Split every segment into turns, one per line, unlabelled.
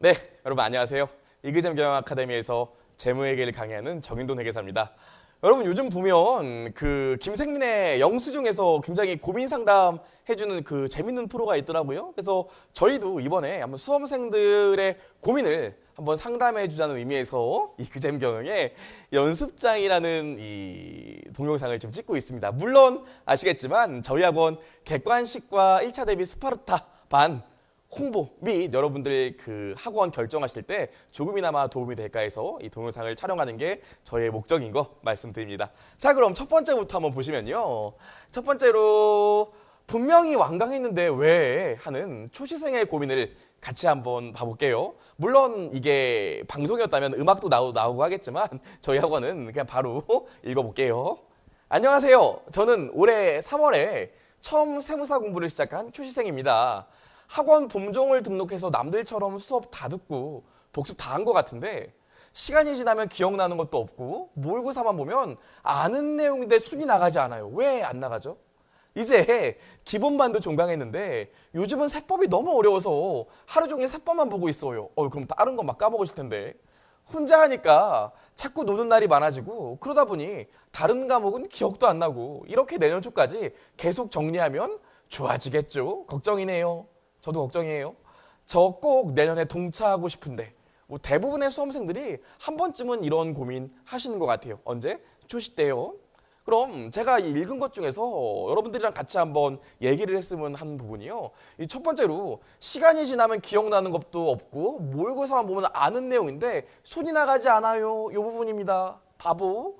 네, 여러분 안녕하세요. 이그잼 경영 아카데미에서 재무회계를 강의하는 정인돈 회계사입니다. 여러분 요즘 보면 그 김생민의 영수증에서 굉장히 고민 상담 해주는 그 재밌는 프로가 있더라고요. 그래서 저희도 이번에 한번 수험생들의 고민을 한번 상담해 주자는 의미에서 이그잼 경영의 연습장이라는 이 동영상을 좀 찍고 있습니다. 물론 아시겠지만 저희 학원 객관식과 1차 대비 스파르타 반 홍보 및 여러분들 그 학원 결정하실 때 조금이나마 도움이 될까 해서 이 동영상을 촬영하는 게 저의 목적인 거 말씀드립니다. 자, 그럼 첫 번째부터 한번 보시면요. 첫 번째로 분명히 완강했는데 왜 하는 초시생의 고민을 같이 한번 봐볼게요. 물론 이게 방송이었다면 음악도 나오, 나오고 하겠지만 저희 학원은 그냥 바로 읽어볼게요. 안녕하세요. 저는 올해 3월에 처음 세무사 공부를 시작한 초시생입니다. 학원 봄종을 등록해서 남들처럼 수업 다 듣고 복습 다 한 것 같은데 시간이 지나면 기억나는 것도 없고 모의고사만 보면 아는 내용인데 손이 나가지 않아요. 왜 안 나가죠? 이제 기본반도 종강했는데 요즘은 세법이 너무 어려워서 하루 종일 세법만 보고 있어요. 어, 그럼 다른 거 막 까먹으실 텐데. 혼자 하니까 자꾸 노는 날이 많아지고 그러다 보니 다른 과목은 기억도 안 나고 이렇게 내년 초까지 계속 정리하면 좋아지겠죠? 걱정이네요. 저도 걱정이에요. 저 꼭 내년에 동차하고 싶은데 뭐 대부분의 수험생들이 한 번쯤은 이런 고민 하시는 것 같아요. 언제? 초시 때요. 그럼 제가 읽은 것 중에서 여러분들이랑 같이 한번 얘기를 했으면 하는 부분이요. 이 첫 번째로 시간이 지나면 기억나는 것도 없고 모의고사만 보면 아는 내용인데 손이 나가지 않아요. 이 부분입니다. 바보.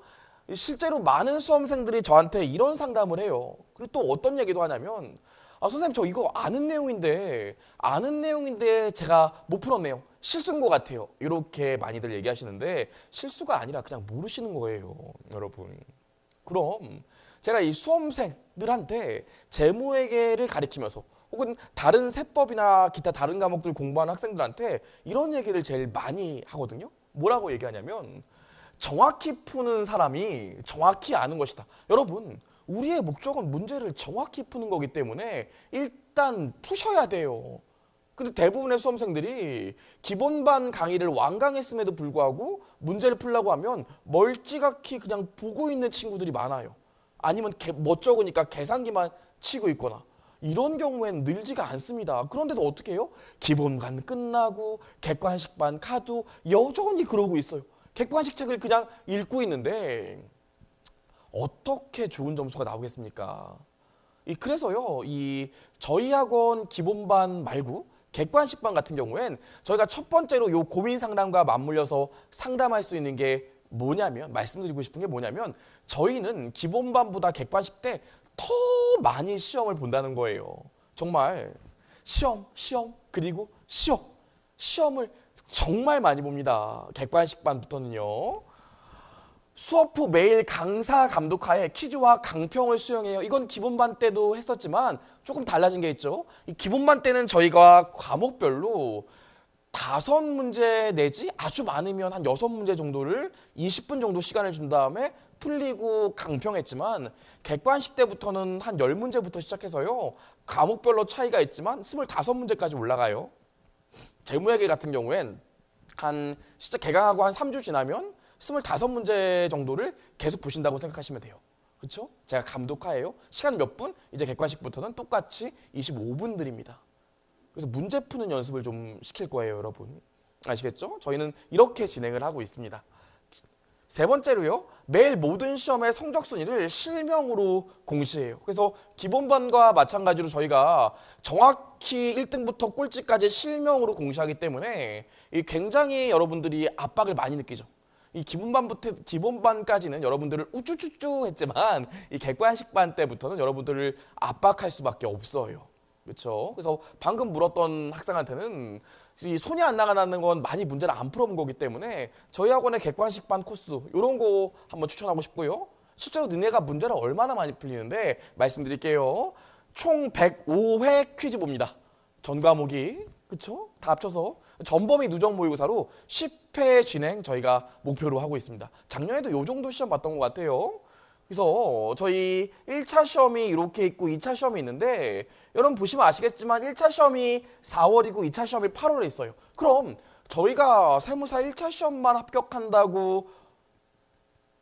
실제로 많은 수험생들이 저한테 이런 상담을 해요. 그리고 또 어떤 얘기도 하냐면 아 선생님 저 이거 아는 내용인데 아는 내용인데 제가 못 풀었네요. 실수인 것 같아요. 이렇게 많이들 얘기하시는데 실수가 아니라 그냥 모르시는 거예요, 여러분. 그럼 제가 이 수험생들한테 재무회계를 가리키면서 혹은 다른 세법이나 기타 다른 과목들 공부하는 학생들한테 이런 얘기를 제일 많이 하거든요. 뭐라고 얘기하냐면 정확히 푸는 사람이 정확히 아는 것이다. 여러분, 우리의 목적은 문제를 정확히 푸는 거기 때문에 일단 푸셔야 돼요. 근데 대부분의 수험생들이 기본반 강의를 완강했음에도 불구하고 문제를 풀려고 하면 멀찌감치 그냥 보고 있는 친구들이 많아요. 아니면 개, 멋쩍으니까 계산기만 치고 있거나 이런 경우엔 늘지가 않습니다. 그런데도 어떻게 해요? 기본반 끝나고 객관식반 카드 여전히 그러고 있어요. 객관식 책을 그냥 읽고 있는데 어떻게 좋은 점수가 나오겠습니까? 이 그래서요, 이 저희 학원 기본반 말고 객관식반 같은 경우엔 저희가 첫 번째로 요 고민 상담과 맞물려서 상담할 수 있는 게 뭐냐면 말씀드리고 싶은 게 뭐냐면 저희는 기본반보다 객관식 때 더 많이 시험을 본다는 거예요. 정말 시험, 시험, 그리고 시험, 시험을 정말 많이 봅니다. 객관식반부터는요. 수업 후 매일 강사 감독하에 퀴즈와 강평을 수행해요. 이건 기본반 때도 했었지만 조금 달라진 게 있죠. 이 기본반 때는 저희가 과목별로 다섯 문제 내지 아주 많으면 한 여섯 문제 정도를 20분 정도 시간을 준 다음에 풀리고 강평했지만 객관식 때부터는 한 열문제부터 시작해서요. 과목별로 차이가 있지만 25문제까지 올라가요. 재무회계 같은 경우엔 한 진짜 개강하고 한 3주 지나면 25문제 정도를 계속 보신다고 생각하시면 돼요. 그렇죠? 제가 감독하에요. 시간 몇 분? 이제 객관식부터는 똑같이 25분 드립니다. 그래서 문제 푸는 연습을 좀 시킬 거예요, 여러분. 아시겠죠? 저희는 이렇게 진행을 하고 있습니다. 세 번째로요. 매일 모든 시험의 성적 순위를 실명으로 공시해요. 그래서 기본반과 마찬가지로 저희가 정확히 1등부터 꼴찌까지 실명으로 공시하기 때문에 굉장히 여러분들이 압박을 많이 느끼죠. 이 기본반부터 기본반까지는 여러분들을 우쭈쭈쭈 했지만 이 객관식반 때부터는 여러분들을 압박할 수밖에 없어요. 그렇죠? 그래서 방금 물었던 학생한테는 이 손이 안 나가는 건 많이 문제를 안 풀어본 거기 때문에 저희 학원의 객관식반 코스 이런 거 한번 추천하고 싶고요. 실제로 너네가 문제를 얼마나 많이 풀리는데 말씀드릴게요. 총 105회 퀴즈 봅니다. 전 과목이 그렇죠? 다 합쳐서 전범위 누적 모의고사로 10회 진행 저희가 목표로 하고 있습니다. 작년에도 이 정도 시험 봤던 것 같아요. 그래서 저희 1차 시험이 이렇게 있고 2차 시험이 있는데 여러분 보시면 아시겠지만 1차 시험이 4월이고 2차 시험이 8월에 있어요. 그럼 저희가 세무사 1차 시험만 합격한다고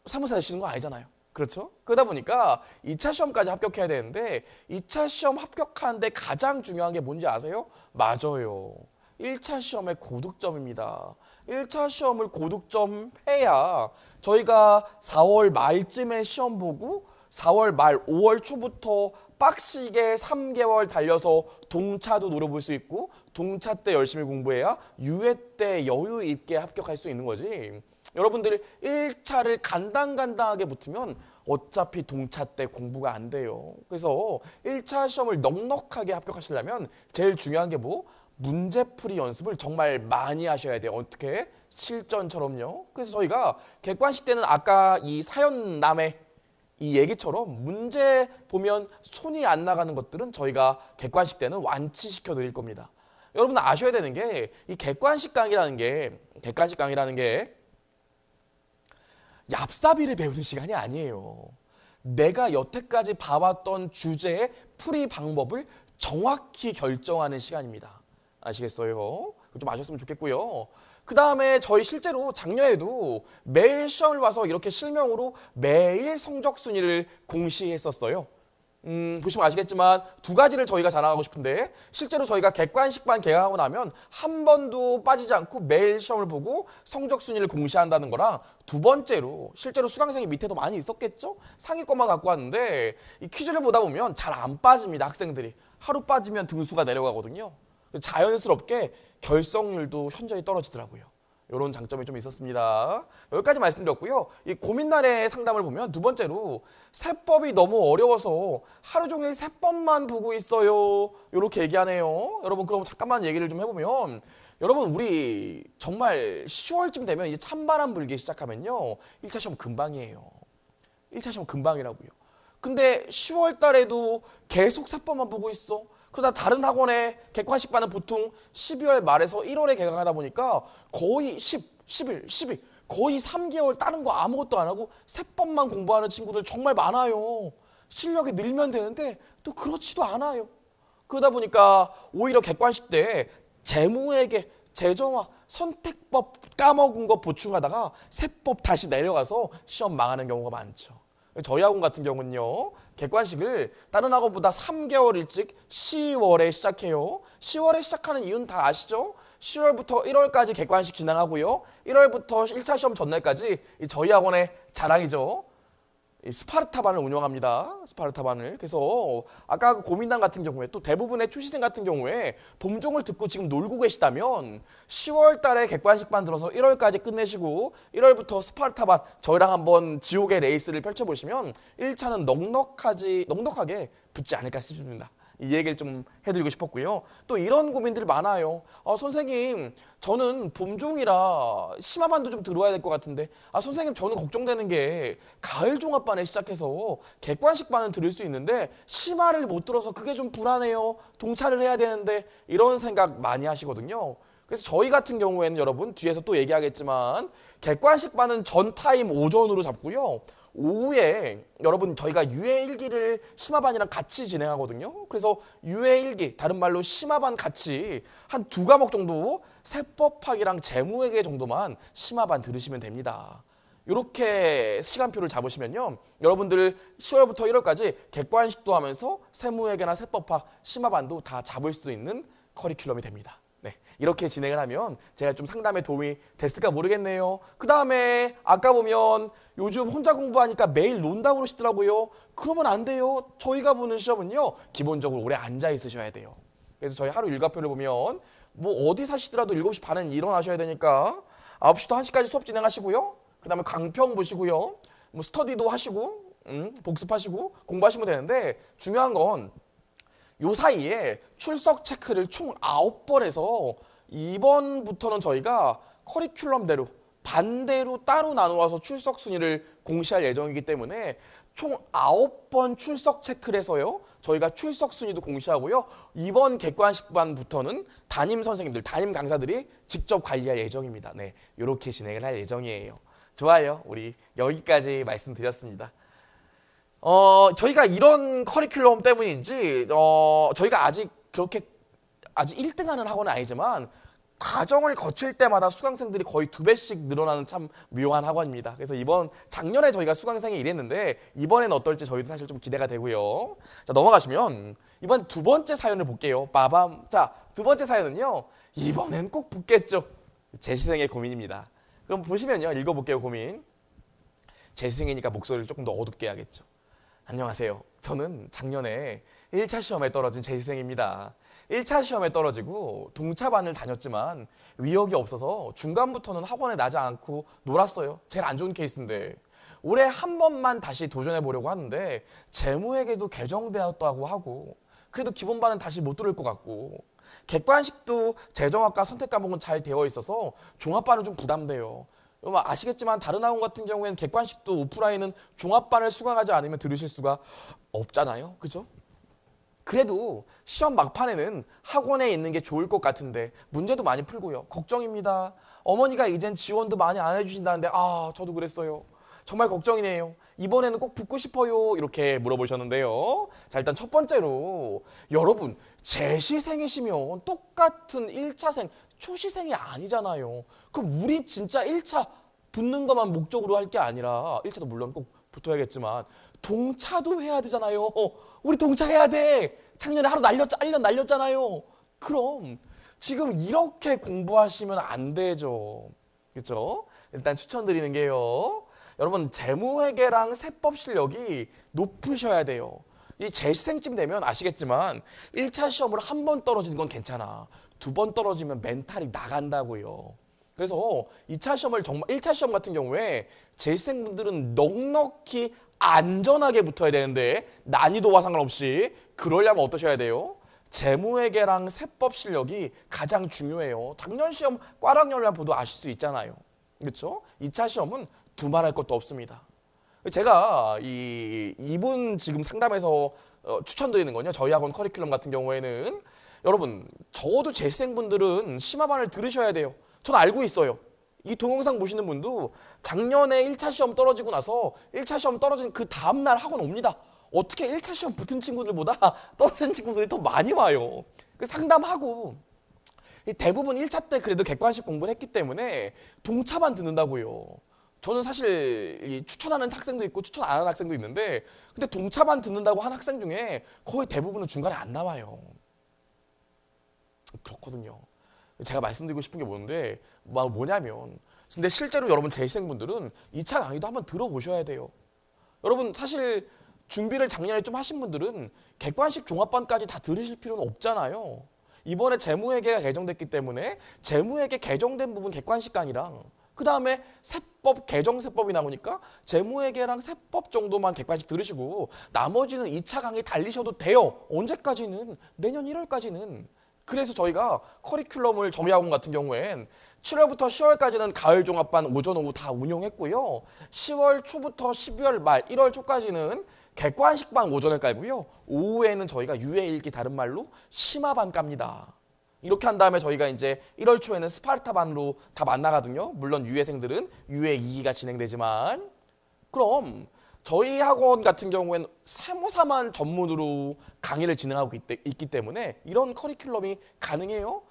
세무사 되시는 거 아니잖아요. 그렇죠? 그러다 보니까 2차 시험까지 합격해야 되는데 2차 시험 합격하는데 가장 중요한 게 뭔지 아세요? 맞아요. 1차 시험의 고득점입니다. 1차 시험을 고득점 해야 저희가 4월 말쯤에 시험 보고 4월 말 5월 초부터 빡시게 3개월 달려서 동차도 노려볼 수 있고 동차 때 열심히 공부해야 유예 때 여유 있게 합격할 수 있는 거지. 여러분들 1차를 간당간당하게 붙으면 어차피 동차 때 공부가 안 돼요. 그래서 1차 시험을 넉넉하게 합격하시려면 제일 중요한 게 뭐? 문제풀이 연습을 정말 많이 하셔야 돼요. 어떻게? 실전처럼요. 그래서 저희가 객관식 때는 아까 이 사연남의 이 얘기처럼 문제 보면 손이 안 나가는 것들은 저희가 객관식 때는 완치시켜 드릴 겁니다. 여러분 아셔야 되는 게 이 객관식 강의라는 게 객관식 강의라는 게 얍사비를 배우는 시간이 아니에요. 내가 여태까지 봐왔던 주제의 풀이 방법을 정확히 결정하는 시간입니다. 아시겠어요? 좀 아셨으면 좋겠고요. 그 다음에 저희 실제로 작년에도 매일 시험을 봐서 이렇게 실명으로 매일 성적 순위를 공시했었어요. 음, 보시면 아시겠지만 두 가지를 저희가 자랑하고 싶은데 실제로 저희가 객관식반 개강하고 나면 한 번도 빠지지 않고 매일 시험을 보고 성적 순위를 공시한다는 거랑 두 번째로 실제로 수강생이 밑에도 많이 있었겠죠? 상위권만 갖고 왔는데 이 퀴즈를 보다 보면 잘 안 빠집니다 학생들이 하루 빠지면 등수가 내려가거든요. 자연스럽게 결성률도 현저히 떨어지더라고요. 이런 장점이 좀 있었습니다. 여기까지 말씀드렸고요. 이 고민날의 상담을 보면 두 번째로 세법이 너무 어려워서 하루 종일 세법만 보고 있어요. 이렇게 얘기하네요. 여러분 그럼 잠깐만 얘기를 좀 해보면 여러분 우리 정말 10월쯤 되면 이제 찬바람 불기 시작하면요. 1차 시험 금방이에요. 1차 시험 금방이라고요. 근데 10월 달에도 계속 세법만 보고 있어. 그러다 다른 학원의 객관식 반은 보통 12월 말에서 1월에 개강하다 보니까 거의 10, 11, 12 거의 3개월 다른 거 아무것도 안 하고 세법만 공부하는 친구들 정말 많아요. 실력이 늘면 되는데 또 그렇지도 않아요. 그러다 보니까 오히려 객관식 때 재무에게 재정화, 선택법 까먹은 거 보충하다가 세법 다시 내려가서 시험 망하는 경우가 많죠. 저희 학원 같은 경우는요. 객관식을 다른 학원보다 3개월 일찍 10월에 시작해요. 10월에 시작하는 이유는 다 아시죠? 10월부터 1월까지 객관식 진행하고요. 1월부터 1차 시험 전날까지 저희 학원의 자랑이죠. 스파르타반을 운영합니다. 스파르타반을. 그래서 아까 그 고민단 같은 경우에 또 대부분의 출시생 같은 경우에 봄종을 듣고 지금 놀고 계시다면 10월 달에 객관식반 들어서 1월까지 끝내시고 1월부터 스파르타반 저희랑 한번 지옥의 레이스를 펼쳐보시면 1차는 넉넉하지, 넉넉하게 붙지 않을까 싶습니다. 이 얘기를 좀 해드리고 싶었고요. 또 이런 고민들이 많아요. 아, 선생님, 저는 봄종이라 심화반도 좀 들어와야 될 것 같은데, 아, 선생님, 저는 걱정되는 게 가을 종합반에 시작해서 객관식반은 들을 수 있는데, 심화를 못 들어서 그게 좀 불안해요. 동차를 해야 되는데, 이런 생각 많이 하시거든요. 그래서 저희 같은 경우에는 여러분, 뒤에서 또 얘기하겠지만, 객관식반은 전 타임 오전으로 잡고요. 오후에 여러분 저희가 유해 일기를 심화반이랑 같이 진행하거든요. 그래서 유해 일기 다른 말로 심화반 같이 한 두 과목 정도 세법학이랑 재무회계 정도만 심화반 들으시면 됩니다. 이렇게 시간표를 잡으시면요. 여러분들 10월부터 1월까지 객관식도 하면서 세무회계나 세법학 심화반도 다 잡을 수 있는 커리큘럼이 됩니다. 네, 이렇게 진행을 하면 제가 좀 상담에 도움이 됐을까 모르겠네요. 그 다음에 아까 보면 요즘 혼자 공부하니까 매일 논다고 그러시더라고요. 그러면 안 돼요. 저희가 보는 시험은요. 기본적으로 오래 앉아 있으셔야 돼요. 그래서 저희 하루 일과표를 보면 뭐 어디 사시더라도 7시 반엔 일어나셔야 되니까 9시부터 1시까지 수업 진행하시고요. 그 다음에 강평 보시고요. 뭐 스터디도 하시고 음, 복습하시고 공부하시면 되는데 중요한 건 요 사이에 출석 체크를 총 9번 해서 이번부터는 저희가 커리큘럼대로 반대로 따로 나누어서 출석 순위를 공시할 예정이기 때문에 총 9번 출석 체크를 해서요. 저희가 출석 순위도 공시하고요. 이번 객관식반부터는 담임 선생님들, 담임 강사들이 직접 관리할 예정입니다. 네, 이렇게 진행을 할 예정이에요. 좋아요. 우리 여기까지 말씀드렸습니다. 어, 저희가 이런 커리큘럼 때문인지, 어, 저희가 아직 그렇게, 아직 1등 하는 학원은 아니지만, 과정을 거칠 때마다 수강생들이 거의 두 배씩 늘어나는 참 묘한 학원입니다. 그래서 이번, 작년에 저희가 수강생이 이랬는데, 이번에는 어떨지 저희도 사실 좀 기대가 되고요. 자, 넘어가시면, 이번 두 번째 사연을 볼게요. 빠밤. 자, 두 번째 사연은요, 이번엔 꼭 붙겠죠. 재시생의 고민입니다. 그럼 보시면요, 읽어볼게요, 고민. 재시생이니까 목소리를 조금 더 어둡게 해야겠죠. 안녕하세요. 저는 작년에 1차 시험에 떨어진 재시생입니다. 1차 시험에 떨어지고 동차반을 다녔지만 위력이 없어서 중간부터는 학원에 나지 않고 놀았어요. 제일 안 좋은 케이스인데. 올해 한 번만 다시 도전해 보려고 하는데 재무에게도 개정되었다고 하고 그래도 기본반은 다시 못 들을 것 같고 객관식도 재정학과 선택 과목은 잘 되어 있어서 종합반은 좀 부담돼요. 여러분 아시겠지만 다른 학원 같은 경우에는 객관식도 오프라인은 종합반을 수강하지 않으면 들으실 수가 없잖아요. 그죠? 그래도 시험 막판에는 학원에 있는 게 좋을 것 같은데 문제도 많이 풀고요. 걱정입니다. 어머니가 이젠 지원도 많이 안 해주신다는데 아 저도 그랬어요. 정말 걱정이네요. 이번에는 꼭 붙고 싶어요. 이렇게 물어보셨는데요. 자, 일단 첫 번째로 여러분 재시생이시면 똑같은 1차생, 초시생이 아니잖아요. 그럼 우리 진짜 1차 붙는 것만 목적으로 할 게 아니라 1차도 물론 꼭 붙어야겠지만 동차도 해야 되잖아요. 어, 우리 동차 해야 돼. 작년에 하루 날렸, 1년 날렸잖아요. 그럼 지금 이렇게 공부하시면 안 되죠. 그렇죠? 일단 추천드리는 게요. 여러분 재무회계랑 세법 실력이 높으셔야 돼요. 이 재시생쯤 되면 아시겠지만 1차 시험으로 한 번 떨어지는 건 괜찮아. 두 번 떨어지면 멘탈이 나간다고요. 그래서 2차 시험을 정말 1차 시험 같은 경우에 재시생분들은 넉넉히 안전하게 붙어야 되는데 난이도와 상관없이 그러려면 어떠셔야 돼요? 재무회계랑 세법 실력이 가장 중요해요. 작년 시험 꽈락열만 보도 아실 수 있잖아요. 그렇죠? 2차 시험은 두말할 것도 없습니다. 제가 이 이분 지금 상담에서 어, 추천드리는 건요. 저희 학원 커리큘럼 같은 경우에는 여러분 적어도 재생분들은 심화반을 들으셔야 돼요. 전 알고 있어요. 이 동영상 보시는 분도 작년에 1차 시험 떨어지고 나서 1차 시험 떨어진 그 다음날 학원 옵니다. 어떻게 1차 시험 붙은 친구들보다 떨어진 친구들이 더 많이 와요. 그 상담하고 대부분 1차 때 그래도 객관식 공부를 했기 때문에 동차만 듣는다고요. 저는 사실 이 추천하는 학생도 있고 추천 안 하는 학생도 있는데 근데 동차만 듣는다고 한 학생 중에 거의 대부분은 중간에 안 나와요. 그렇거든요. 제가 말씀드리고 싶은 게 뭔데 뭐- 뭐냐면 근데 실제로 여러분 재생분들은 2차 강의도 한번 들어보셔야 돼요. 여러분 사실 준비를 작년에 좀 하신 분들은 객관식 종합반까지 다 들으실 필요는 없잖아요. 이번에 재무회계가 개정됐기 때문에 재무회계 개정된 부분 객관식 강의랑 그 다음에 세법 개정 세법이 나오니까 재무회계랑 세법 정도만 객관식 들으시고 나머지는 2차 강의 달리셔도 돼요. 언제까지는 내년 1월까지는 그래서 저희가 커리큘럼을 정리학원 같은 경우엔 7월부터 10월까지는 가을 종합반 오전 오후 다 운영했고요. 10월 초부터 12월 말 1월 초까지는 객관식반 오전에 깔고요. 오후에는 저희가 유해 읽기 다른 말로 심화반 깝니다. 이렇게 한 다음에 저희가 이제 1월 초에는 스파르타 반으로 다 만나거든요. 물론 유해생들은 유해 2기가 진행되지만 그럼 저희 학원 같은 경우에는 세무사만 전문으로 강의를 진행하고 있- 있기 때문에 이런 커리큘럼이 가능해요.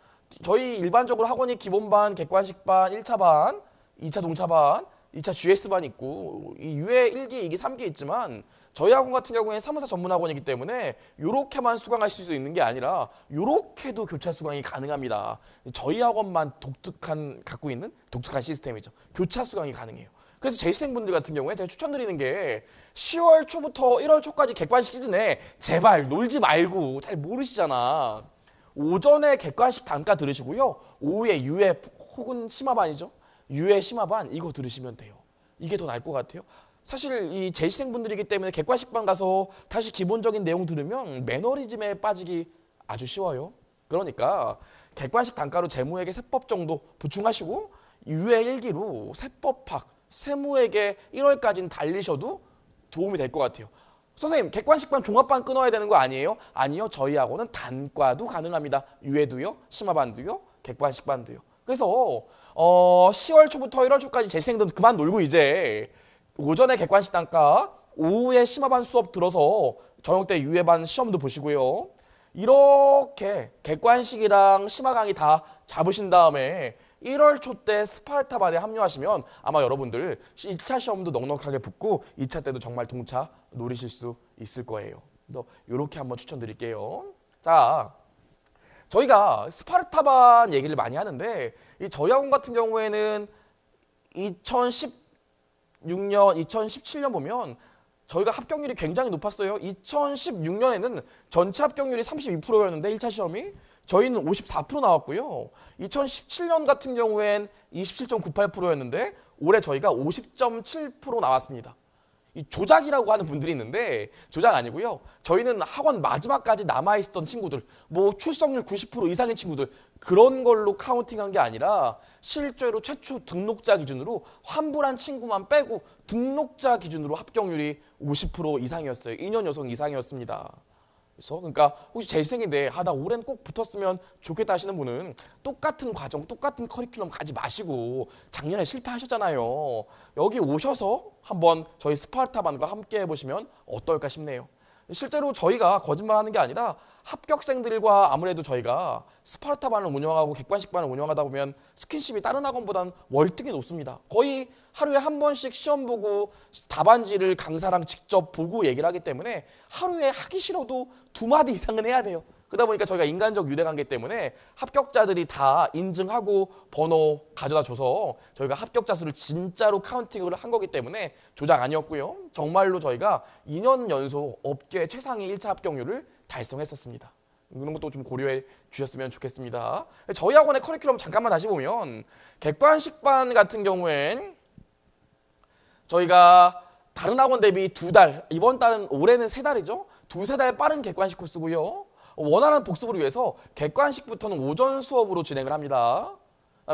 저희 일반적으로 학원이 기본반, 객관식반, 1차반, 2차 동차반, 2차 GS반 있고 이 유해 1기, 2기, 3기 있지만 저희 학원 같은 경우에는 사무사 전문 학원이기 때문에 요렇게만 수강하실 수 있는 게 아니라 요렇게도 교차 수강이 가능합니다. 저희 학원만 독특한 갖고 있는 독특한 시스템이죠. 교차 수강이 가능해요. 그래서 재시생분들 같은 경우에 제가 추천드리는 게 10월 초부터 1월 초까지 객관식 시즌에 제발 놀지 말고 잘 모르시잖아. 오전에 객관식 단가 들으시고요. 오후에 유해 혹은 심화반이죠. 유해 심화반 이거 들으시면 돼요. 이게 더 나을 것 같아요. 사실 이 재시생분들이기 때문에 객관식반 가서 다시 기본적인 내용 들으면 매너리즘에 빠지기 아주 쉬워요. 그러니까 객관식 단가로 재무에게 세법 정도 보충하시고 유해 일기로 세법학, 세무에게 1월까지는 달리셔도 도움이 될 것 같아요. 선생님, 객관식반 종합반 끊어야 되는 거 아니에요? 아니요. 저희 학원은 단과도 가능합니다. 유해도요, 심화반도요, 객관식반도요. 그래서 어, 10월 초부터 1월 초까지 재생들 그만 놀고 이제 오전에 객관식 단가, 오후에 심화반 수업 들어서 저녁 때 유예반 시험도 보시고요. 이렇게 객관식이랑 심화 강의 다 잡으신 다음에 1월 초 때 스파르타 반에 합류하시면 아마 여러분들 1차 시험도 넉넉하게 붙고 2차 때도 정말 동차 노리실 수 있을 거예요. 또 이렇게 한번 추천드릴게요. 자, 저희가 스파르타반 얘기를 많이 하는데 이 저희 학원 같은 경우에는 2016년, 2017년 보면 저희가 합격률이 굉장히 높았어요. 2016년에는 전체 합격률이 32%였는데 1차 시험이 저희는 54% 나왔고요. 2017년 같은 경우엔 27.98%였는데 올해 저희가 50.7% 나왔습니다. 이 조작이라고 하는 분들이 있는데 조작 아니고요. 저희는 학원 마지막까지 남아 있었던 친구들, 뭐 출석률 90% 이상의 친구들 그런 걸로 카운팅한 게 아니라 실제로 최초 등록자 기준으로 환불한 친구만 빼고 등록자 기준으로 합격률이 50% 이상이었어요. 2년 여성 이상이었습니다. 그래서 그러니까 혹시 제 생인데 아 나 올해는 꼭 붙었으면 좋겠다 하시는 분은 똑같은 과정, 똑같은 커리큘럼 가지 마시고 작년에 실패하셨잖아요. 여기 오셔서 한번 저희 스파르타반과 함께 해보시면 어떨까 싶네요. 실제로 저희가 거짓말하는 게 아니라 합격생들과 아무래도 저희가 스파르타반을 운영하고 객관식반을 운영하다 보면 스킨십이 다른 학원보다는 월등히 높습니다. 거의 하루에 한 번씩 시험 보고 답안지를 강사랑 직접 보고 얘기를 하기 때문에 하루에 하기 싫어도 두 마디 이상은 해야 돼요. 그러다 보니까 저희가 인간적 유대관계 때문에 합격자들이 다 인증하고 번호 가져다 줘서 저희가 합격자 수를 진짜로 카운팅을 한 거기 때문에 조작 아니었고요. 정말로 저희가 2년 연속 업계 최상위 1차 합격률을 달성했었습니다. 그런 것도 좀 고려해 주셨으면 좋겠습니다. 저희 학원의 커리큘럼 잠깐만 다시 보면 객관식반 같은 경우엔 저희가 다른 학원 대비 두 달, 이번 달은 올해는 세 달이죠. 두세 달 빠른 객관식 코스고요. 원하는 복습을 위해서 객관식부터는 오전 수업으로 진행을 합니다.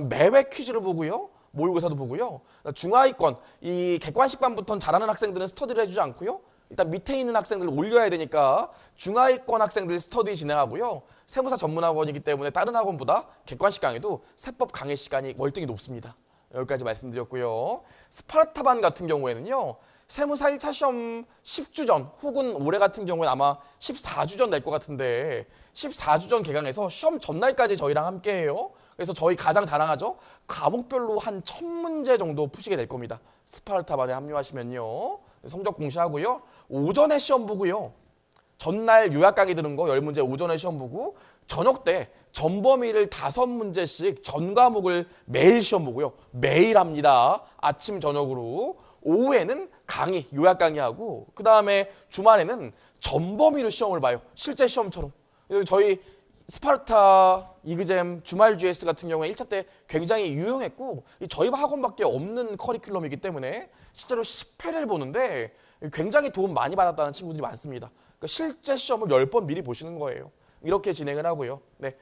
매회 퀴즈를 보고요. 모의고사도 보고요. 중하위권 이 객관식반부터는 잘하는 학생들은 스터디를 해주지 않고요. 일단 밑에 있는 학생들을 올려야 되니까 중하위권 학생들 스터디 진행하고요. 세무사 전문학원이기 때문에 다른 학원보다 객관식 강의도 세법 강의 시간이 월등히 높습니다. 여기까지 말씀드렸고요. 스파르타반 같은 경우에는요. 세무사 1차 시험 10주 전 혹은 올해 같은 경우는 아마 14주 전낼것 같은데 14주 전 개강해서 시험 전날까지 저희랑 함께해요. 그래서 저희 가장 자랑하죠. 과목별로 한 천 문제 정도 푸시게 될 겁니다. 스파르타반에 합류하시면요. 성적 공시하고요. 오전에 시험 보고요. 전날 요약 강의 들은 거 10문제 오전에 시험 보고 저녁 때 전범위를 다섯 문제씩 전 과목을 매일 시험 보고요. 매일 합니다. 아침 저녁으로. 오후에는 강의, 요약 강의하고 그 다음에 주말에는 전범위로 시험을 봐요. 실제 시험처럼. 저희 스파르타, 이그잼, 주말 GS 같은 경우에 1차 때 굉장히 유용했고 저희 학원밖에 없는 커리큘럼이기 때문에 실제로 10회를 보는데 굉장히 도움 많이 받았다는 친구들이 많습니다. 그러니까 실제 시험을 10번 미리 보시는 거예요. 이렇게 진행을 하고요. 네.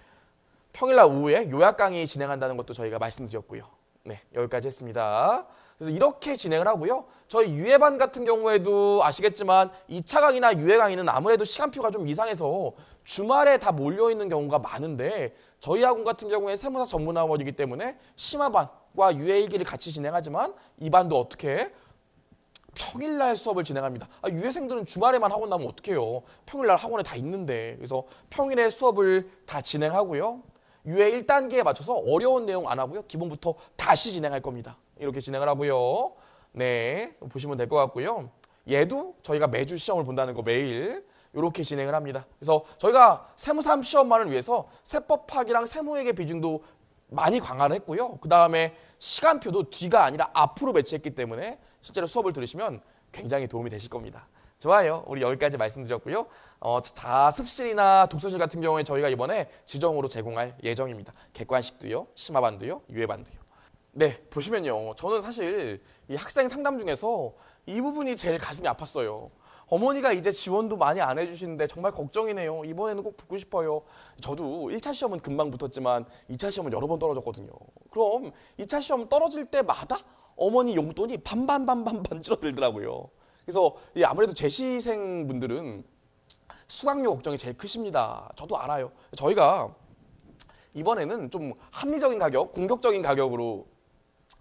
평일날 오후에 요약 강의 진행한다는 것도 저희가 말씀드렸고요. 네, 여기까지 했습니다. 그래서 이렇게 진행을 하고요. 저희 유해반 같은 경우에도 아시겠지만 2차 강의나 유해 강의는 아무래도 시간표가 좀 이상해서 주말에 다 몰려있는 경우가 많은데 저희 학원 같은 경우에 세무사 전문학원이기 때문에 심화반과 유해 일기를 같이 진행하지만 이 반도 어떻게 평일 날 수업을 진행합니다. 아, 유해생들은 주말에만 학원 나면 어떡해요. 평일 날 학원에 다 있는데. 그래서 평일에 수업을 다 진행하고요. 유해 1단계에 맞춰서 어려운 내용 안 하고요. 기본부터 다시 진행할 겁니다. 이렇게 진행을 하고요. 네, 보시면 될 것 같고요. 얘도 저희가 매주 시험을 본다는 거 매일 이렇게 진행을 합니다. 그래서 저희가 세무삼 시험만을 위해서 세법 파악이랑 세무회계 비중도 많이 강화를 했고요. 그 다음에 시간표도 뒤가 아니라 앞으로 배치했기 때문에 실제로 수업을 들으시면 굉장히 도움이 되실 겁니다. 좋아요. 우리 여기까지 말씀드렸고요. 어, 자습실이나 독서실 같은 경우에 저희가 이번에 지정으로 제공할 예정입니다. 객관식도요, 심화반도요, 유해반도요. 네, 보시면요. 저는 사실 이 학생 상담 중에서 이 부분이 제일 가슴이 아팠어요. 어머니가 이제 지원도 많이 안 해주시는데 정말 걱정이네요. 이번에는 꼭 붙고 싶어요. 저도 1차 시험은 금방 붙었지만 2차 시험은 여러 번 떨어졌거든요. 그럼 2차 시험 떨어질 때마다 어머니 용돈이 반반 반반 반 줄어들더라고요. 그래서 아무래도 재시생 분들은 수강료 걱정이 제일 크십니다. 저도 알아요. 저희가 이번에는 좀 합리적인 가격, 공격적인 가격으로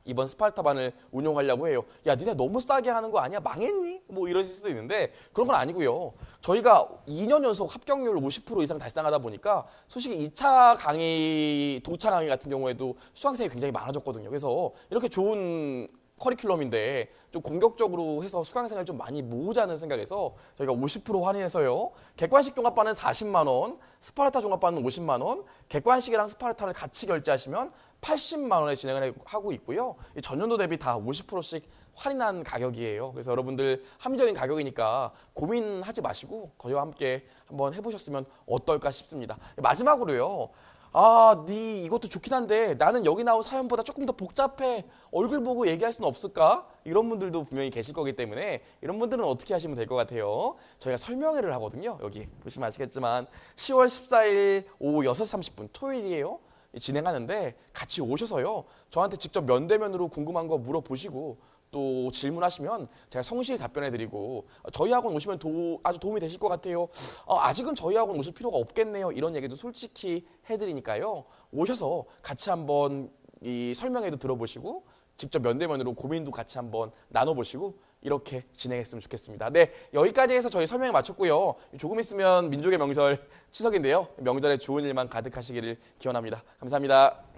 이번 스파르타반을 운용하려고 해요. 야, 니네 너무 싸게 하는 거 아니야? 망했니? 뭐 이러실 수도 있는데 그런 건 아니고요. 저희가 2년 연속 합격률 50% 이상 달성하다 보니까 솔직히 2차 강의, 동차 강의 같은 경우에도 수강생이 굉장히 많아졌거든요. 그래서 이렇게 좋은 커리큘럼인데 좀 공격적으로 해서 수강생을 좀 많이 모으자는 생각에서 저희가 50% 할인해서요. 객관식 종합반은 40만 원, 스파르타 종합반은 50만 원, 객관식이랑 스파르타를 같이 결제하시면 80만 원에 진행을 하고 있고요. 이 전년도 대비 다 50%씩 할인한 가격이에요. 그래서 여러분들 합리적인 가격이니까 고민하지 마시고 저희와 함께 한번 해보셨으면 어떨까 싶습니다. 마지막으로요. 아, 네 이것도 좋긴 한데 나는 여기 나온 사연보다 조금 더 복잡해. 얼굴 보고 얘기할 수는 없을까? 이런 분들도 분명히 계실 거기 때문에 이런 분들은 어떻게 하시면 될 것 같아요? 저희가 설명회를 하거든요. 여기 보시면 아시겠지만 10월 14일 오후 6시 30분 토요일이에요. 진행하는데 같이 오셔서요. 저한테 직접 면대면으로 궁금한 거 물어보시고 또 질문하시면 제가 성실히 답변해드리고 저희 학원 오시면 도- 아주 도움이 되실 것 같아요. 어, 아직은 저희 학원 오실 필요가 없겠네요. 이런 얘기도 솔직히 해드리니까요. 오셔서 같이 한번 이 설명회도 들어보시고 직접 면대면으로 고민도 같이 한번 나눠보시고 이렇게 진행했으면 좋겠습니다. 네, 여기까지 해서 저희 설명회 마쳤고요. 조금 있으면 민족의 명절 추석인데요. 명절에 좋은 일만 가득하시기를 기원합니다. 감사합니다.